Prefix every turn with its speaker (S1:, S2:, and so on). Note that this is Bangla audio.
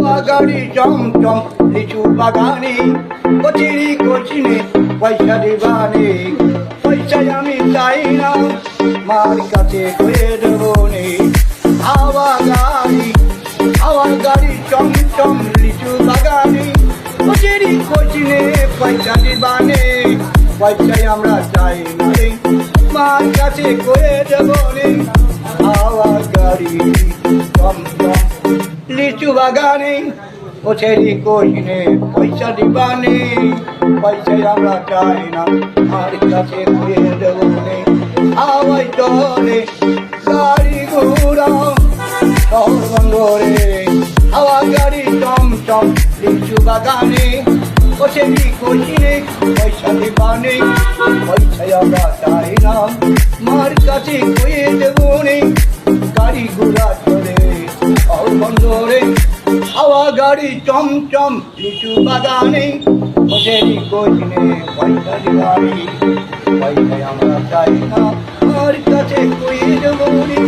S1: গাড়ি চমচম লিচু বাগানে। কচিরি কচিনে পয়সা দিবানে। পয়সায় আমি চাই না, মার কাছে করে দেবো নে হাওয়া গাড়ি হাওয়া গাড়ি চমচম লিচু বাগানে। কচিরি কচিনে পয়সা দিবানে। পয়সায় আমরা চাই না মার কাছে করে দেবো নে হাওয়া গাড়ি চমচম লিচু বাগানে, ওছেরি কইনে পয়সা দিবানে পয়সায় আমরা চাই না আর কাছে ঘুরে দেবো হাওয়াই চলে, গাড়ি ঘোড়া শহর বন্দরে হাওয়া গাড়ি চমচম, লিচু বাগানে, ওছেরি কইনে পয়সা দিবানে পয়সায় আমরা চাই না মার কাছে ঘুরে দেবো নে, গাড়ি করে। হাওয়া গাড়ি চমচম, লিচু বাগানে। হোটেলি কোচিনে পয়সারি আমরা চাই না। আর কাছে কুইজ বলি